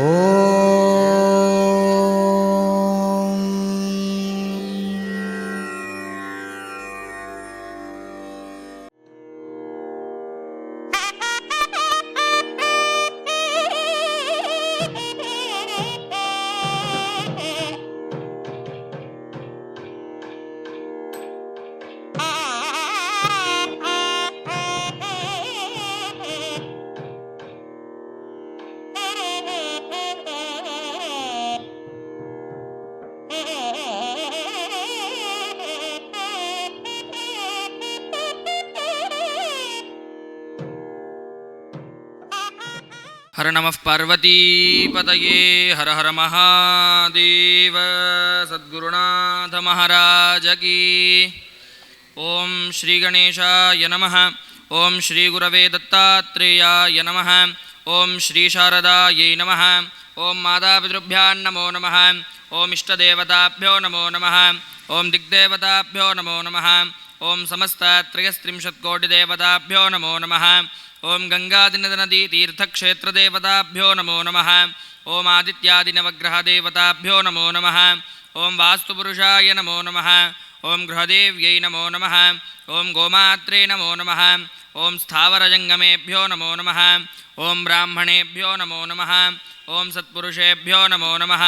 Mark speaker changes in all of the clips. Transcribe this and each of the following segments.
Speaker 1: Oh. हर नमः पार्वतीपतये हर हर महादेव सद्गुरुनाथ महाराज की ॐ श्रीगणेशाय नमः ॐ श्रीगुरवे दत्तात्रेयाय नमः ॐ श्रीशारदायै नमः ॐ मातापितृभ्यां नमो नमः ॐ इष्टदेवताभ्यो नमो नमः ॐ दिग्देवताभ्यो नमो नमः ॐ समस्तत्रयस्त्रिंशत्कोटिदेवताभ्यो नमो नमः ॐ गङ्गादिनदनदीतीर्थक्षेत्रदेवताभ्यो नमो नमः ॐ आदित्यादिनवग्रहदेवताभ्यो नमो नमः ॐ वास्तुपुरुषाय नमो नमः ॐ गृहदेव्यै नमो नमः ॐ गोमात्रे नमो नमः ॐ स्थावरजङ्गमेभ्यो नमो नमः ॐ ब्राह्मणेभ्यो नमो नमः ॐ सत्पुरुषेभ्यो नमो नमः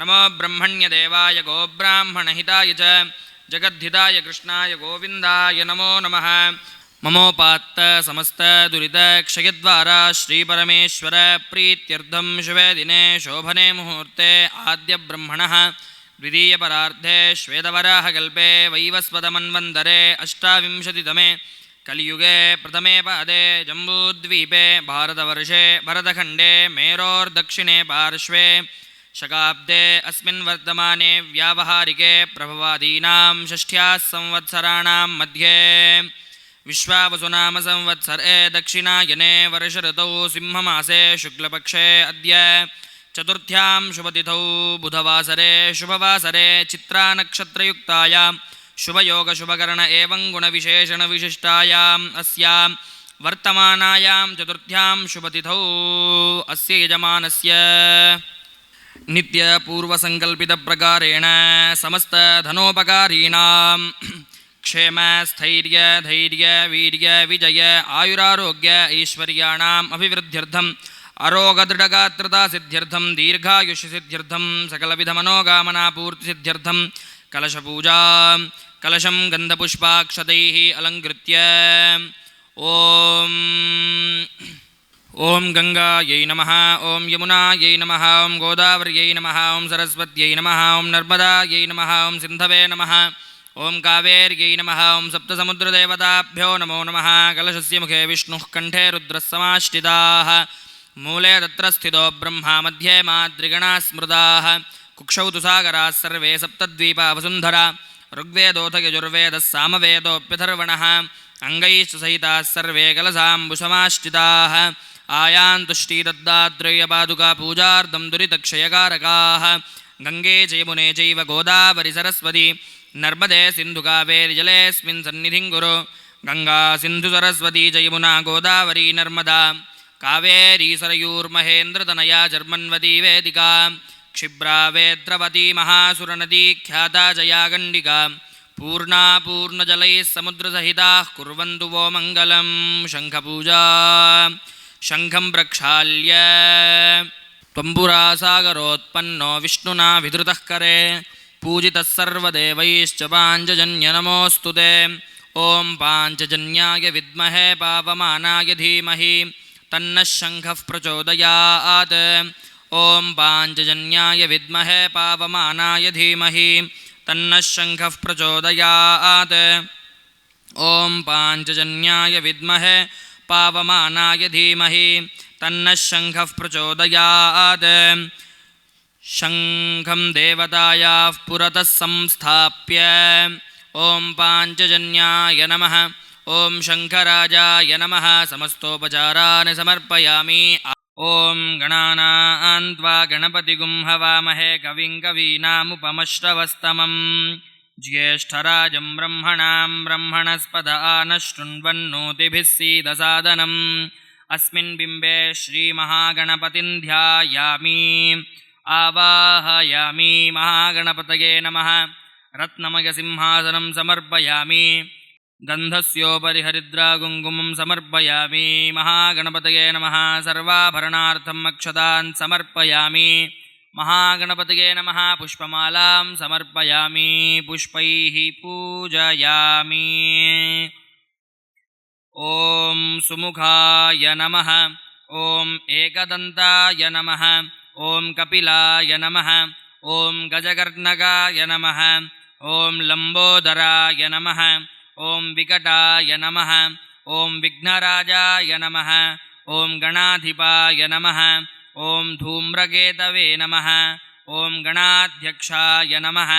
Speaker 1: नमो ब्रह्मण्यदेवाय गोब्राह्मणहिताय च जगद्धिताय कृष्णाय गोविन्दाय नमो नमः। ममोपात्त समस्त दुरितक्षयद्वारा श्रीपरमेश्वर प्रीत्यर्थं शुभे दिने शोभने मुहूर्ते आद्यब्रह्मणः। द्वितीयपरार्धे श्वेतवराहकल्पे वैवस्वतमन्वन्तरे अष्टाविंशतितमे कलियुगे प्रथमे पादे जम्बूद्वीपे भारतवर्षे भरतखण्डे मेरोर्दक्षिणे पार्श्वे शकाब्दे अस्मिन् वर्तमाने व्यावहारिके प्रभवादीनां षष्ठ्याः संवत्सराणां मध्ये। विश्वावसुनाम संवत्सरे दक्षिणायने वर्षऋतौ सिंहमासे शुक्लपक्षे अद्य। चतुर्थ्यां शुभतिथौ बुधवासरे शुभवासरे चित्रानक्षत्रयुक्तायां शुभयोगशुभकर्ण एवं गुणविशेषणविशिष्टायाम् अस्यां वर्तमानायां चतुर्थ्यां शुभतिथौ अस्य यजमानस्य। नित्यपूर्वसङ्कल्पितप्रकारेण समस्तधनोपकारीणां क्षेम, स्थैर्य, धैर्य, वीर्य, विजय, आयुरारोग्य ऐश्वर्याणाम् अभिवृद्ध्यर्थम् अरोगदृढगात्रतासिद्ध्यर्थं दीर्घायुष्यसिद्ध्यर्थं सकलविधमनोकामनापूर्तिसिद्ध्यर्थं कलशपूजा, कलशं गन्धपुष्पाक्षतैः अलङ्कृत्य। ॐ ॐ गङ्गायै नमः ॐ यमुनायै नमः ॐ गोदावर्यै नमः ॐ सरस्वत्यै नमः ॐ नर्मदायै नमः ॐ सिन्धवे नमः ॐ कावेर्यै नमः ॐ सप्तसमुद्रदेवताभ्यो नमो नमः कलशस्य मुखे विष्णुः कण्ठे रुद्रः समाश्रिताः मूले तत्र स्थितो ब्रह्मा, मध्ये माद्रिगणाः स्मृताः, कुक्षौ तु सागराः सर्वे सप्तद्वीपा वसुन्धरा, ऋग्वेदोऽथ यजुर्वेदः सामवेदोऽप्यथर्वणः, अङ्गैश्च सहिताः सर्वे कलसाम्बुसमाश्रिताः आयान्तुष्टिदद्दात्रयपादुका पूजार्थं दुरितक्षयकारकाः गङ्गे च यमुने चैव गोदावरि सरस्वती नर्मदे सिन्धुकावेर्जलेऽस्मिन् सन्निधिं कुरु गङ्गा सिन्धुसरस्वती च यमुना गोदावरी नर्मदा कावेरी सरयूर्महेन्द्रतनया जर्मन्वती वेदिका क्षिप्रा वेद्रवती महासुरनदी ख्याता जया गण्डिका पूर्णा पूर्णजलैः समुद्रसहिताः कुर्वन्तु वो मङ्गलं शङ्खपूजा शङ्खं प्रक्षाल्य। त्वम्बुरासागरोत्पन्नो विष्णुना विधृतः करे। पूजितः सर्वदेवैश्च पाञ्चजन्यनमोऽस्तु ते। ॐ पाञ्चजन्याय विद्महे पावमानाय धीमहि। तन्नः शङ्खः प्रचोदयात्। ॐ पाञ्चजन्याय विद्महे पावमानाय धीमहि। तन्नः शङ्खः प्रचोदयात्। ॐ पाञ्चजन्याय विद्महे पावमानाय धीमहि तन्नः शङ्खः प्रचोदयात्। शङ्खं देवतायाः पुरतः संस्थाप्य ॐ पाञ्चजन्याय नमः ॐ शङ्खराजाय नमः समस्तोपचारान् समर्पयामि। ॐ गणानान् त्वा गणपतिगुं हवामहे कविं कवीनामुपमश्रवस्तमम् ज्येष्ठराजं ब्रह्मणां ब्रह्मणस्पद आनः शृण्वन्नोतिभिः सीदसादनम्। अस्मिन् बिम्बे श्रीमहागणपतिं ध्यायामि। आवाहयामि महागणपतये नमः। रत्नमयसिंहासनं समर्पयामि। गन्धस्योपरि हरिद्राकुङ्कुमं समर्पयामि। महागणपतये नमः। सर्वाभरणार्थम् अक्षतान् समर्पयामि महागणपतये नमः. पुष्पमालां समर्पयामि. पुष्पैः पूजयामि. ॐ सुमुखाय नमः. ॐ एकदन्ताय नमः. ॐ कपिलाय नमः. ॐ गजकर्णकाय नमः. ॐ लम्बोदराय नमः. ॐ विकटाय नमः. ॐ विघ्नराजाय नमः. ॐ गणाधिपाय नमः. ॐ धूम्रकेतवे नमः ॐ गणाध्यक्षाय नमः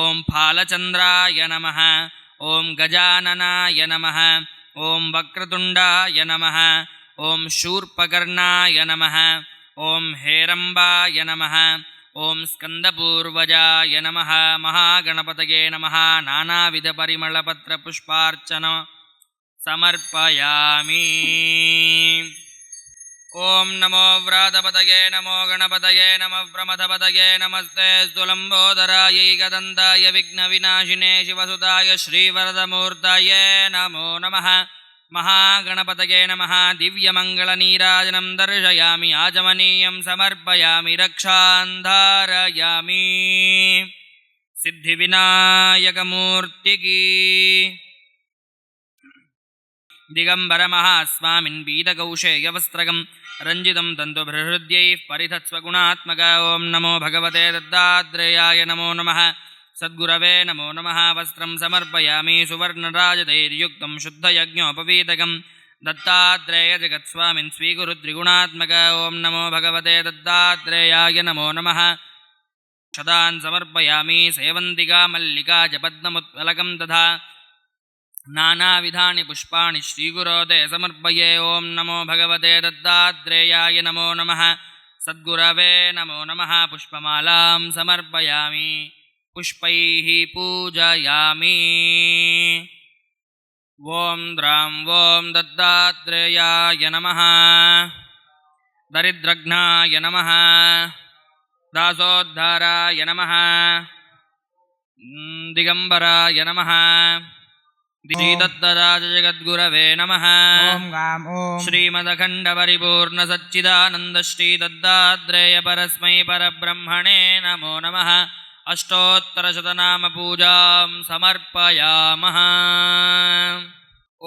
Speaker 1: ॐ फालचन्द्राय नमः ॐ गजाननाय नमः ॐ वक्रतुण्डाय नमः ॐ शूर्पकर्णाय नमः ॐ हेरम्बाय नमः ॐ स्कन्दपूर्वजाय नमः महागणपतये नमः नानाविधपरिमलपत्रपुष्पार्चन समर्पयामि ॐ नमो व्रातपतये नमो गणपतये नमः प्रमथपतये नमस्ते स्तुलम्बोदरायै गदन्ताय विघ्नविनाशिने शिवसुताय श्रीवरदमूर्तये नमो नमः महागणपतये नमः दिव्यमङ्गलनीराजनं दर्शयामि आचमनीयं समर्पयामि रक्षान्धारयामि सिद्धिविनायकमूर्तिकी दिगम्बरमहास्वामिन् पीतकौशेयवस्त्रकं रञ्जितं तन्तुबृहृद्यैः परिधत्स्वगुणात्मक ॐ नमो भगवते दत्तात्रेयाय नमो नमः सद्गुरवे नमो नमः वस्त्रं समर्पयामि सुवर्णराजदैर्युक्तं शुद्धयज्ञोपवीतकं दत्तात्रेयजगत्स्वामिन् स्वीकुरुत्रिगुणात्मक ॐ नमो भगवते दत्तात्रेयाय नमो नमः क्षदान् समर्पयामि सेवन्तिका मल्लिका च पद्ममुत्पलकं तथा नानाविधानि पुष्पाणि श्रीगुरोदे समर्पये। ॐ नमो भगवते दत्तात्रेयाय नमो नमः। सद्गुरवे नमो नमः। पुष्पमालां समर्पयामि। पुष्पैः पूजयामि। ॐ द्रां ॐ दत्तात्रेयाय नमः। दरिद्रघ्नाय नमः। दासोद्धाराय नमः। दिगम्बराय नमः श्रीदत्तराजजगद्गुरवे नमः
Speaker 2: ॐ गां ॐ
Speaker 1: श्रीमदखण्डपरिपूर्णसच्चिदानन्दश्रीदत्तात्रेयपरस्मै परब्रह्मणे नमो नमः अष्टोत्तरशतनामपूजां समर्पयामः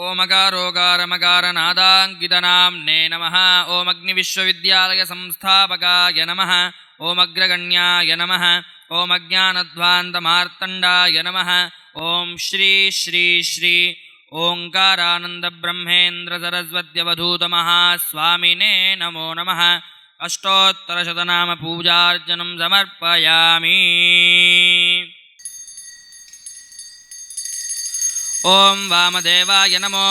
Speaker 1: ओमकारोकारमकारनादाङ्कितनाम्ने नमः ओमग्निविश्वविद्यालयसंस्थापकाय नमः ओमग्रगण्याय नमः ओमज्ञानध्वान्तमार्तण्डाय नमः ॐ श्री श्री श्री ओङ्कारानन्दब्रह्मेन्द्रसरस्वत्यवधूतमहास्वामिने नमो नमः अष्टोत्तरशतनामपूजार्चनं समर्पयामि ॐ वामदेवाय नमो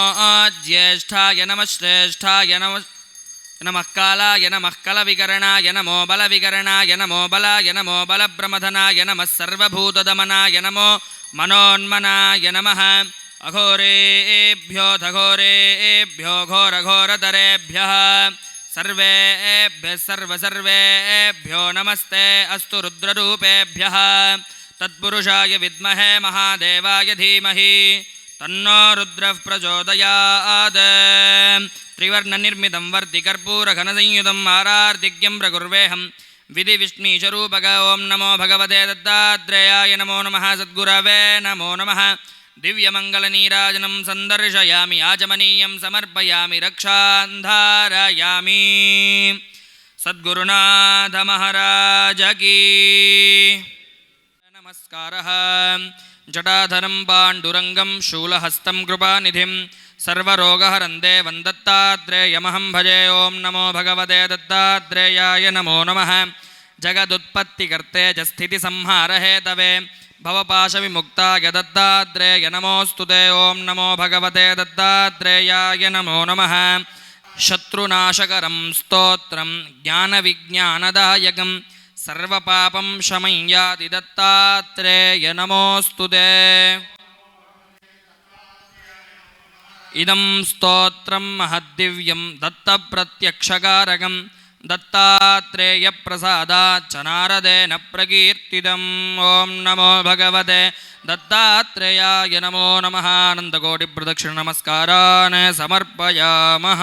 Speaker 1: ज्येष्ठाय नमः श्रेष्ठाय नमः नमः कालाय नमः कलविकरणाय नमो बलविकरणाय नमो बलाय नमो बलप्रमथनाय नमः सर्वभूतदमनाय नमो मनोन्मनाय नमः। अघोरेभ्यो धघोरेभ्यो घोरघोरतरेभ्यः। सर्वेभ्यः सर्वसर्वेभ्यो नमस्ते अस्तु रुद्ररूपेभ्यः। तत्पुरुषाय विद्महे महादेवाय धीमहि तन्नो रुद्रः प्रचोदयात् त्रिवर्णनिर्मितं वर्तिकर्पूरघनसंयुतम् आरार्दिज्ञं प्रकुर्वेऽहं विधिविष्णीशरूपक ॐ नमो भगवते दत्तात्रेयाय नमो नमः सद्गुरवे नमो नमः दिव्यमङ्गलनीराजनं सन्दर्शयामि आचमनीयं समर्पयामि रक्षान्धारयामि सद्गुरुनाथमहाराज की नमस्कारः जटाधरं पाण्डुरङ्गं शूलहस्तं कृपानिधिं सर्वरोगहरं देवं दत्तात्रेयमहं भजे ॐ नमो भगवते दत्तात्रेयाय नमो नमः जगदुत्पत्तिकर्ते च स्थितिसंहारहेतवे भवपाशविमुक्ताय दत्तात्रेय नमोऽस्तु ते ॐ नमो भगवते दत्तात्रेयाय नमो नमः शत्रुनाशकरं स्तोत्रं ज्ञानविज्ञानदायकं सर्वपापं शमं याति दत्तात्रेय नमोऽस्तु ते इदं स्तोत्रं महद्दिव्यं दत्तप्रत्यक्षकारकं दत्तात्रेयप्रसादाच्च नारदेन प्रकीर्तितम् ॐ नमो भगवते दत्तात्रेयाय नमो नमः अनन्तकोटिप्रदक्षिणनमस्कारान् समर्पयामः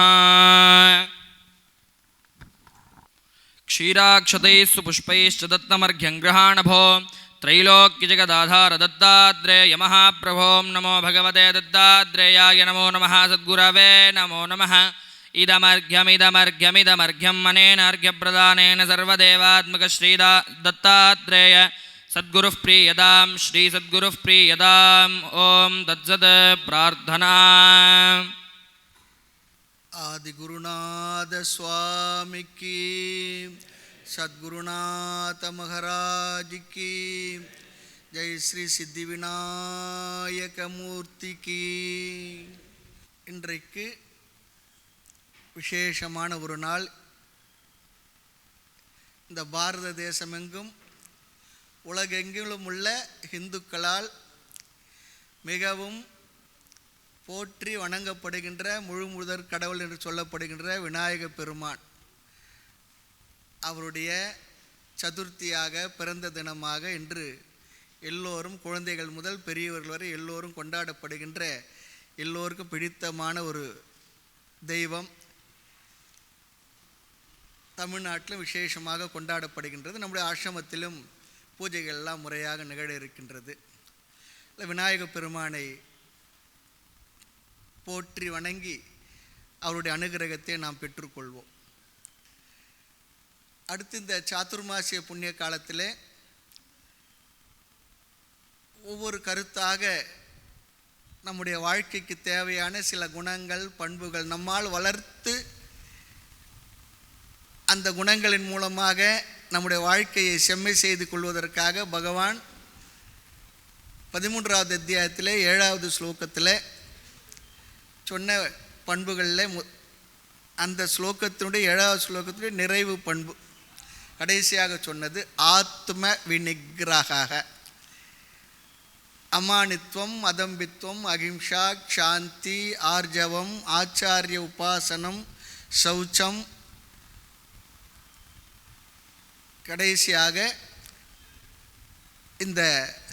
Speaker 1: क्षीराक्षतैः सुपुष्पैश्च दत्तमर्घ्यं गृहाणभो त्रैलोक्यजगदाधार दत्तात्रेयमहाप्रभों नमो भगवते दत्तात्रेयाय नमो नमः सद्गुरवे नमो नमः इदमर्घ्यमिदमर्घ्यमिदमर्घ्यम् अनेन अर्घ्यप्रदानेन सर्वदेवात्मकश्रीदा दत्तात्रेय सद्गुरुः प्रीयदां श्रीसद्गुरुः प्रीयदाम् ॐ तत्सत् प्रार्थना
Speaker 2: ஆதிகுருநாத சுவாமிக்கு சத்குருநாத மகராஜிக்கு ஜெய் ஸ்ரீ சித்தி விநாயகமூர்த்திக்கு இன்றைக்கு விசேஷமான ஒரு நாள். இந்த பாரத தேசமெங்கும் உலகெங்கிலும் உள்ள இந்துக்களால் மிகவும் போற்றி வணங்கப்படுகின்ற முழு முதற் கடவுள் என்று சொல்லப்படுகின்ற விநாயக பெருமான். அவருடைய சதுர்த்தியாக பிறந்த தினமாக இன்று எல்லோரும் குழந்தைகள் முதல் பெரியவர்கள் வரை எல்லோரும் கொண்டாடப்படுகின்ற எல்லோருக்கும் பிடித்தமான ஒரு தெய்வம். தமிழ்நாட்டிலும் விசேஷமாக கொண்டாடப்படுகின்றது. நம்முடைய ஆசிரமத்திலும் பூஜைகள் எல்லாம் முறையாக நிகழ இருக்கின்றது. இல்ல விநாயக பெருமானை போற்றி வணங்கி அவருடைய அனுகிரகத்தை நாம் பெற்றுக்கொள்வோம். அடுத்து இந்த சாத்துர்மாசிய புண்ணிய காலத்தில் ஒவ்வொரு கருத்தாக நம்முடைய வாழ்க்கைக்கு தேவையான சில குணங்கள் பண்புகள் நம்மால் வளர்த்து அந்த குணங்களின் மூலமாக நம்முடைய வாழ்க்கையை செம்மை செய்து கொள்வதற்காக பகவான் பதிமூன்றாவது அத்தியாயத்தில் ஏழாவது ஸ்லோகத்தில் சொன்ன பண்புகளில் மு அந்த ஸ்லோகத்தினுடைய ஏழாவது ஸ்லோகத்தினுடைய நிறைவு பண்பு. கடைசியாக சொன்னது ஆத்ம விநிகிரக அமானித்வம் அதம்பித்வம் அகிம்சா சாந்தி ஆர்ஜவம் ஆச்சாரிய உபாசனம் சௌச்சம். கடைசியாக இந்த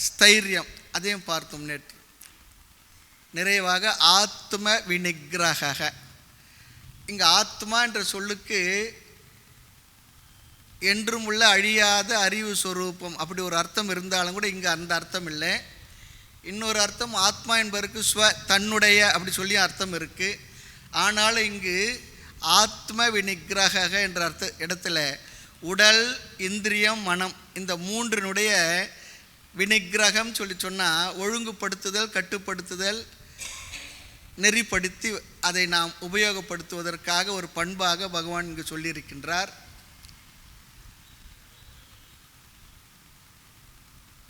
Speaker 2: ஸ்தைரியம் அதையும் பார்த்தோம் நேற்று. நிறைவாக ஆத்ம விநிகிரக இங்கே ஆத்மா என்ற சொல்லுக்கு என்றும் உள்ள அழியாத அறிவு சொரூபம் அப்படி ஒரு அர்த்தம் இருந்தாலும் கூட இங்கே அந்த அர்த்தம் இல்லை. இன்னொரு அர்த்தம் ஆத்மா என்பதற்கு ஸ்வ தன்னுடைய அப்படி சொல்லி அர்த்தம் இருக்குது ஆனாலும் இங்கு ஆத்ம விநிகிரக என்ற அர்த்த இடத்துல உடல் இந்திரியம் மனம் இந்த மூன்றினுடைய விநிகிரகம் சொல்லி சொன்னால் ஒழுங்குபடுத்துதல் கட்டுப்படுத்துதல் நெறிப்படுத்தி அதை நாம் உபயோகப்படுத்துவதற்காக ஒரு பண்பாக பகவான் இங்கு சொல்லியிருக்கின்றார்.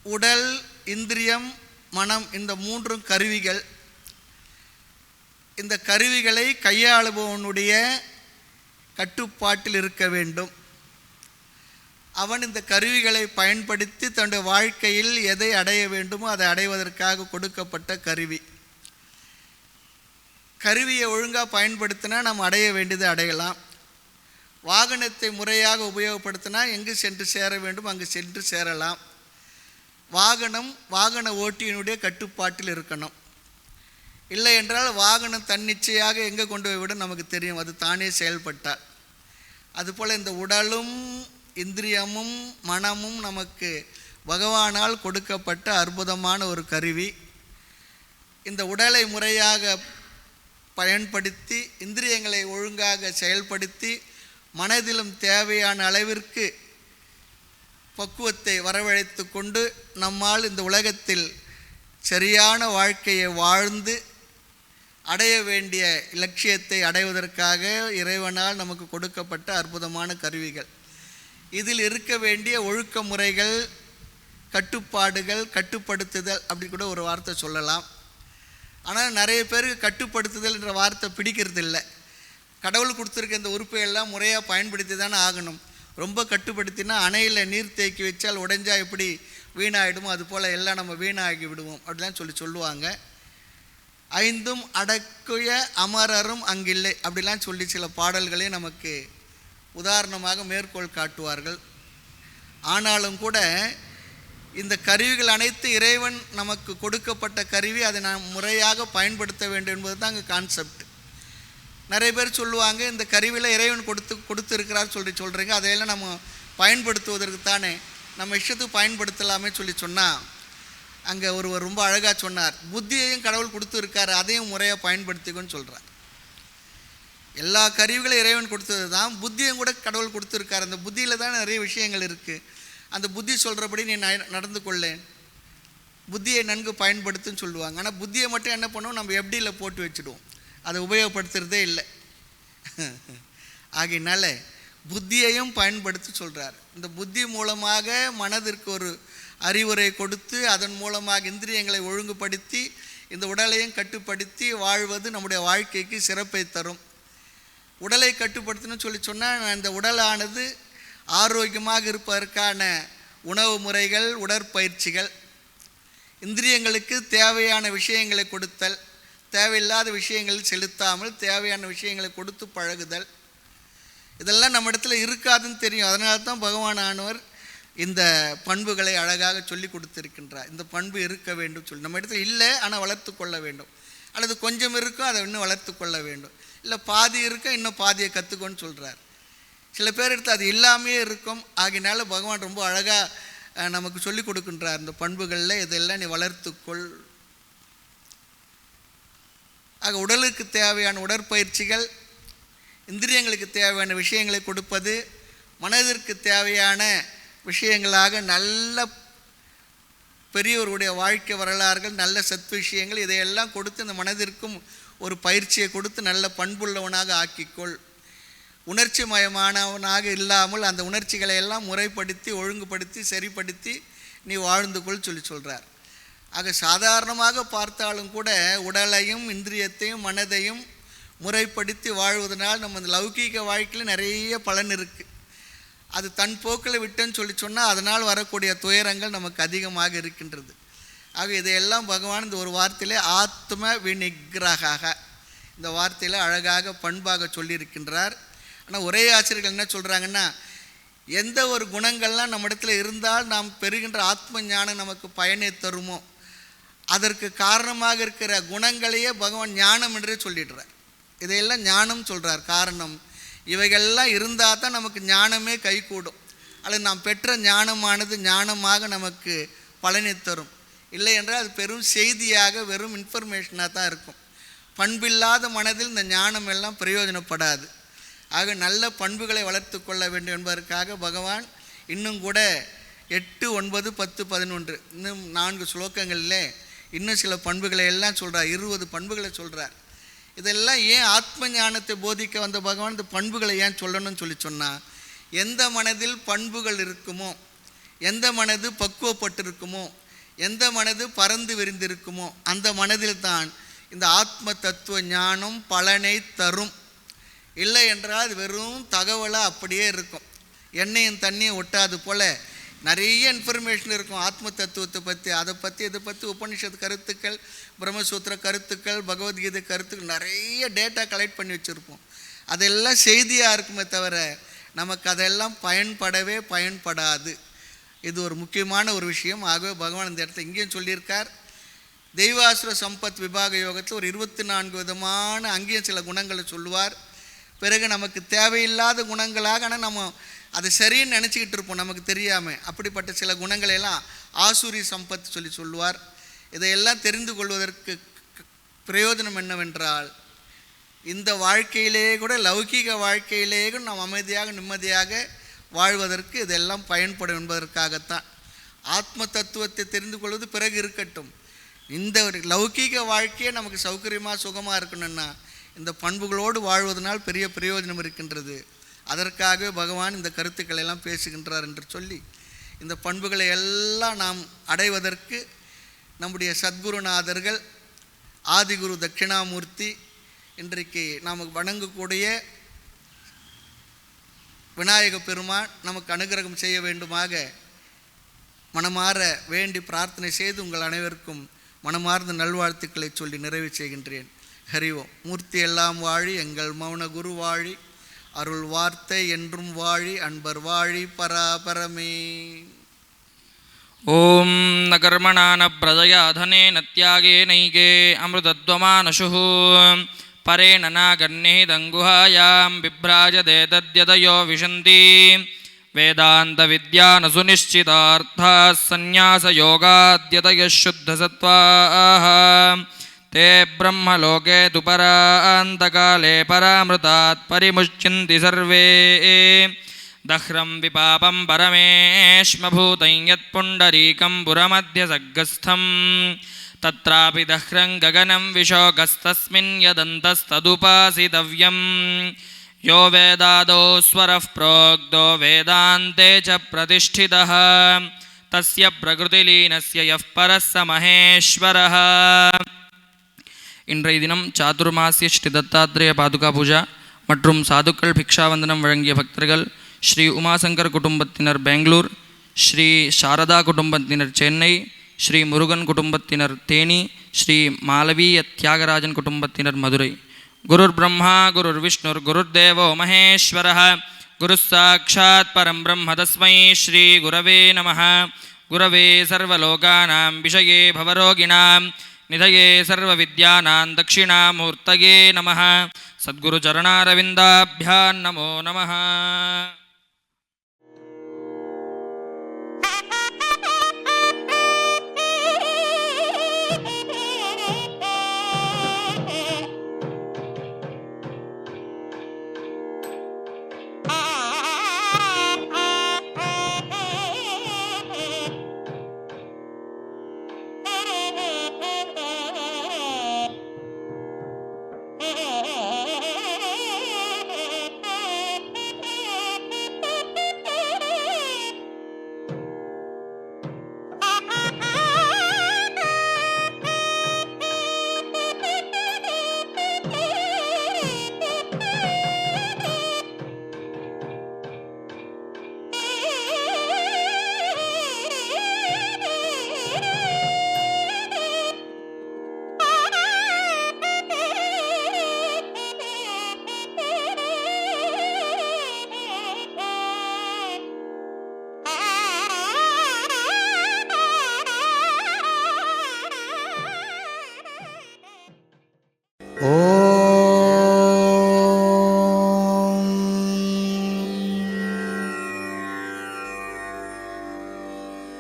Speaker 2: உடல் இந்திரியம் மனம் இந்த மூன்றும் கருவிகள். இந்த கருவிகளை கையாளுபவனுடைய கட்டுப்பாட்டில் இருக்க வேண்டும். அவன் இந்த கருவிகளை பயன்படுத்தி தன்னுடைய வாழ்க்கையில் எதை அடைய வேண்டுமோ அதை அடைவதற்காக கொடுக்கப்பட்ட கருவி. கருவியை ஒழுங்காக பயன்படுத்தினா நாம் அடைய வேண்டியதை அடையலாம். வாகனத்தை முறையாக உபயோகப்படுத்தினா எங்கு சென்று சேர வேண்டும் அங்கு சென்று சேரலாம். வாகனம் வாகன ஓட்டியினுடைய கட்டுப்பாட்டில் இருக்கணும். இல்லை என்றால் வாகனம் தன்னிச்சையாக எங்கே கொண்டு போய் விட நமக்கு தெரியும். அது தானே செயல்பட்டால். அதுபோல் இந்த உடலும் இந்திரியமும் மனமும் நமக்கு பகவானால் கொடுக்கப்பட்ட அற்புதமான ஒரு கருவி. இந்த உடலை முறையாக பயன்படுத்தி இந்திரியங்களை ஒழுங்காக செயல்படுத்தி மனதிலும் தேவையான அளவிற்கு பக்குவத்தை வரவழைத்து கொண்டு நம்மால் இந்த உலகத்தில் சரியான வாழ்க்கையை வாழ்ந்து அடைய வேண்டிய இலட்சியத்தை அடைவதற்காக இறைவனால் நமக்கு கொடுக்கப்பட்ட அற்புதமான கருவிகள். இதில் இருக்க வேண்டிய ஒழுக்க முறைகள் கட்டுப்பாடுகள் கட்டுப்படுத்துதல் அப்படி கூட ஒரு வார்த்தை சொல்லலாம். ஆனால் நிறைய பேருக்கு கட்டுப்படுத்துதல் என்ற வார்த்தை பிடிக்கிறது இல்லை கடவுள் கொடுத்துருக்க இந்த உறுப்பை எல்லாம் முறையாக பயன்படுத்தி தானே ஆகணும். ரொம்ப கட்டுப்படுத்தினா அணையில் நீர் தேக்கி வச்சால் உடைஞ்சா எப்படி வீணாகிடுமோ அது போல் எல்லாம் நம்ம வீணாகி விடுவோம். அப்படிலாம் சொல்லி சொல்லுவாங்க. ஐந்தும் அடக்குய அமரரும் அங்கில்லை. அப்படிலாம் சொல்லி சில பாடல்களே நமக்கு உதாரணமாக மேற்கோள் காட்டுவார்கள். ஆனாலும் கூட இந்த கருவிகள் அனைத்து இறைவன் நமக்கு கொடுக்கப்பட்ட கருவி. அதை நாம் முறையாக பயன்படுத்த வேண்டும் என்பது தான் அங்கே கான்செப்ட் நிறைய பேர் சொல்லுவாங்க இந்த கருவியில் இறைவன் கொடுத்து கொடுத்துருக்கிறார் சொல்லி சொல்கிறீங்க அதையெல்லாம் நம்ம பயன்படுத்துவதற்கு தானே. நம்ம இஷ்டத்துக்கு பயன்படுத்தலாமே சொல்லி சொன்னால் அங்கே ஒருவர் ரொம்ப அழகாக சொன்னார். புத்தியையும் கடவுள் கொடுத்துருக்காரு அதையும் முறையாக பயன்படுத்திக்கோன்னு சொல்கிறார் எல்லா கருவிகளும் இறைவன் கொடுத்தது தான் புத்தியும் கூட கடவுள் கொடுத்துருக்காரு. அந்த புத்தியில் தான் நிறைய விஷயங்கள் இருக்குது அந்த புத்தி சொல்கிறபடி நீ ந- நடந்து கொள்ளேன். புத்தியை நன்கு பயன்படுத்துன்னு சொல்லுவாங்க. ஆனால் புத்தியை மட்டும் என்ன பண்ணுவோம்? நம்ம எப்படியில் போட்டு வச்சுடுவோம். அதை உபயோகப்படுத்துகிறதே இல்லை. ஆகையினால புத்தியையும் பயன்படுத்தி சொல்கிறார் இந்த புத்தி மூலமாக மனதிற்கு ஒரு அறிவுரை கொடுத்து அதன் மூலமாக இந்திரியங்களை ஒழுங்குபடுத்தி இந்த உடலையும் கட்டுப்படுத்தி வாழ்வது நம்முடைய வாழ்க்கைக்கு சிறப்பை தரும். உடலை கட்டுப்படுத்தணும்னு சொல்லி சொன்னால் இந்த உடலானது ஆரோக்கியமாக இருப்பதற்கான உணவு முறைகள் உடற்பயிற்சிகள் இந்திரியங்களுக்கு தேவையான விஷயங்களை கொடுத்தல் தேவையில்லாத விஷயங்களை செலுத்தாமல் தேவையான விஷயங்களை கொடுத்து பழகுதல். இதெல்லாம் நம்ம இடத்துல இருக்காதுன்னு தெரியும். அதனால தான் பகவானானவர் இந்த பண்புகளை அழகாக சொல்லி கொடுத்துருக்கின்றார். இந்த பண்பு இருக்க வேண்டும் சொல்லி. நம்ம இடத்துல இல்லை ஆனால் வளர்த்து கொள்ள வேண்டும். அல்லது கொஞ்சம் இருக்கும் அதை இன்னும் வளர்த்து கொள்ள வேண்டும். இல்லை பாதி இருக்க இன்னும் பாதியை கற்றுக்கோன்னு சொல்கிறார் சில பேர் எடுத்து அது இல்லாமையே இருக்கும். ஆகினால பகவான் ரொம்ப அழகாக நமக்கு சொல்லி கொடுக்கின்றார். இந்த பண்புகளில் இதெல்லாம் நீ வளர்த்துக்கொள். ஆக உடலுக்கு தேவையான உடற்பயிற்சிகள் இந்திரியங்களுக்கு தேவையான விஷயங்களை கொடுப்பது மனதிற்கு தேவையான விஷயங்களாக நல்ல பெரியவருடைய வாழ்க்கை வரலாறுகள் நல்ல சத் விஷயங்கள் இதையெல்லாம் கொடுத்து இந்த மனதிற்கும் ஒரு பயிற்சியை கொடுத்து நல்ல பண்புள்ளவனாக ஆக்கிக்கொள். உணர்ச்சி மயமானவனாக இல்லாமல் அந்த உணர்ச்சிகளை எல்லாம் முறைப்படுத்தி ஒழுங்குபடுத்தி சரிப்படுத்தி நீ வாழ்ந்து கொள் சொல்லி சொல்கிறார் ஆக சாதாரணமாக பார்த்தாலும் கூட உடலையும் இந்திரியத்தையும் மனதையும் முறைப்படுத்தி வாழ்வதனால் நம்ம இந்த லௌகீக வாழ்க்கையில் நிறைய பலன் இருக்குது அது தன் போக்கில் விட்டேன்னு சொல்லி சொன்னால் அதனால் வரக்கூடிய துயரங்கள் நமக்கு அதிகமாக இருக்கின்றது. ஆக இதையெல்லாம் பகவான் இந்த ஒரு வார்த்தையிலே ஆத்ம விநிகிரகாக இந்த வார்த்தையில் அழகாக பண்பாக சொல்லியிருக்கின்றார். ஆனால் ஒரே ஆசிரியர்கள் என்ன சொல்கிறாங்கன்னா எந்த ஒரு குணங்கள்லாம் நம்ம இடத்துல இருந்தால் நாம் பெறுகின்ற ஆத்ம ஞானம் நமக்கு பயனை தருமோ? அதற்கு காரணமாக இருக்கிற குணங்களையே பகவான் ஞானம் என்றே சொல்லிடுறார். இதையெல்லாம் ஞானம் சொல்கிறார் காரணம் இவைகள்லாம் இருந்தால் தான் நமக்கு ஞானமே கைகூடும். அல்லது நாம் பெற்ற ஞானமானது ஞானமாக நமக்கு பலனை தரும். இல்லை என்றால் அது பெரும் செய்தியாக வெறும் இன்ஃபர்மேஷனாக தான் இருக்கும். பண்பில்லாத மனதில் இந்த ஞானம் எல்லாம் பிரயோஜனப்படாது. ஆக நல்ல பண்புகளை வளர்த்து கொள்ள வேண்டும் என்பதற்காக பகவான் இன்னும் கூட எட்டு ஒன்பது பத்து பதினொன்று இன்னும் நான்கு ஸ்லோகங்களில் இன்னும் சில பண்புகளை எல்லாம் சொல்கிறார் இருபது பண்புகளை சொல்கிறார் இதெல்லாம் ஏன் ஆத்ம ஞானத்தை போதிக்க வந்த பகவான் இந்த பண்புகளை ஏன் சொல்லணும்னு சொல்லி சொன்னால் எந்த மனதில் பண்புகள் இருக்குமோ எந்த மனது பக்குவப்பட்டிருக்குமோ எந்த மனது பறந்து விரிந்திருக்குமோ அந்த மனதில் தான் இந்த ஆத்ம தத்துவ ஞானம் பலனை தரும். இல்லை என்றால் அது வெறும் தகவலாக அப்படியே இருக்கும். எண்ணெயும் தண்ணியும் ஒட்டாது போல் நிறைய இன்ஃபர்மேஷன் இருக்கும். ஆத்ம தத்துவத்தை பற்றி அதை பற்றி இதை பற்றி உபனிஷத் கருத்துக்கள் பிரம்மசூத்திர கருத்துக்கள் பகவத்கீதை கருத்துக்கள் நிறைய டேட்டா கலெக்ட் பண்ணி வச்சுருப்போம். அதெல்லாம் செய்தியாக இருக்குமே தவிர நமக்கு அதெல்லாம் பயன்படவே பயன்படாது. இது ஒரு முக்கியமான ஒரு விஷயம். ஆகவே பகவான் இந்த இடத்த இங்கேயும் சொல்லியிருக்கார். தெய்வாசுர சம்பத் விபாக யோகத்தில் ஒரு இருபத்தி நான்கு விதமான அங்கேயும் சில குணங்களை சொல்லுவார். பிறகு நமக்கு தேவையில்லாத குணங்களாக ஆனால் நம்ம அது சரின்னு நினச்சிக்கிட்டு இருப்போம் நமக்கு தெரியாமல் அப்படிப்பட்ட சில குணங்களையெல்லாம் ஆசூரி சம்பத் சொல்லி சொல்லுவார். இதையெல்லாம் தெரிந்து கொள்வதற்கு பிரயோஜனம் என்னவென்றால் இந்த வாழ்க்கையிலேயே கூட லௌகீக வாழ்க்கையிலேயே கூட நாம் அமைதியாக நிம்மதியாக வாழ்வதற்கு இதெல்லாம் பயன்படும் என்பதற்காகத்தான். ஆத்ம தத்துவத்தை தெரிந்து கொள்வது பிறகு இருக்கட்டும். இந்த ஒரு லௌகீக வாழ்க்கையே நமக்கு சௌகரியமாக சுகமாக இருக்கணும்னா இந்த பண்புகளோடு வாழ்வதனால் பெரிய பிரயோஜனம் இருக்கின்றது. அதற்காகவே பகவான் இந்த கருத்துக்களை எல்லாம் பேசுகின்றார் என்று சொல்லி இந்த பண்புகளை எல்லாம் நாம் அடைவதற்கு நம்முடைய சத்குருநாதர்கள் ஆதிகுரு தட்சிணாமூர்த்தி இன்றைக்கு நாம் வணங்கக்கூடிய விநாயக பெருமான் நமக்கு அனுகிரகம் செய்ய வேண்டுமாக மனமாற வேண்டி பிரார்த்தனை செய்து உங்கள் அனைவருக்கும் மனமார்ந்த நல்வாழ்த்துக்களை சொல்லி நிறைவு செய்கின்றேன். ஹரிவோம் மூர்த்தி எல்லாம் வாழி எங்கள் மௌன குரு வாழி அருள் வார்த்தை என்றும் வாழி அன்பர் வாழி பராபரமே
Speaker 1: ॐ न कर्मणा न प्रजया धनेन त्यागेनैके अमृतत्वमानशुः परेण नागर्निहितङ्गुहायां बिभ्राजते तद्यतयो विशन्ति वेदान्तविद्या न सुनिश्चितार्थाः सन्न्यासयोगाद्यतयः शुद्धसत्त्वाः ते ब्रह्मलोके तु परान्तकाले परामृतात् परिमुच्यन्ति सर्वे। दह्रं विपापं परमेश्मभूतं यत्पुण्डरीकं पुरमध्यसग्गस्थं तत्रापि दह्रं गगनं विशोकस्तस्मिन् यदन्तस्तदुपासितव्यं यो वेदादौ स्वरः प्रोक्तो वेदान्ते च प्रतिष्ठितः। तस्य प्रकृतिलीनस्य यः परः स महेश्वरः। இன்றைய தினம் சாதுர்மாசிய ஸ்ரீ தத்தாத்திரேய பாதுகா பூஜா மற்றும் சாதுக்கள் பிக்ஷாவந்தனம் வழங்கிய பக்தர்கள் ஸ்ரீ உமாசங்கர் குடும்பத்தினர் பெங்களூர் ஸ்ரீ சாரதா குடும்பத்தினர் சென்னை ஸ்ரீ முருகன் குடும்பத்தினர் தேனி ஸ்ரீ மாலவிய தியாகராஜன் குடும்பத்தினர் மதுரை. குருர் பிரம்மா குருர் விஷ்ணுர் குருர் தேவோ மகேஸ்வர குரு சாட்சாத் பரம் பிரம்ம தஸ்மை ஸ்ரீ குரவே நம குரவே சர்வலோகானாம் விஷயே பவரோகிணாம் ನಿಧಯೇ ಸರ್ವವಿದ್ಯಾನಾಂ ದಕ್ಷಿಣಾಮೂರ್ತಯೇ ನಮಃ. ಸದ್ಗುರುಚರಣಾರವಿಂದಾಭ್ಯಾ ನಮೋ
Speaker 2: ನಮಃ.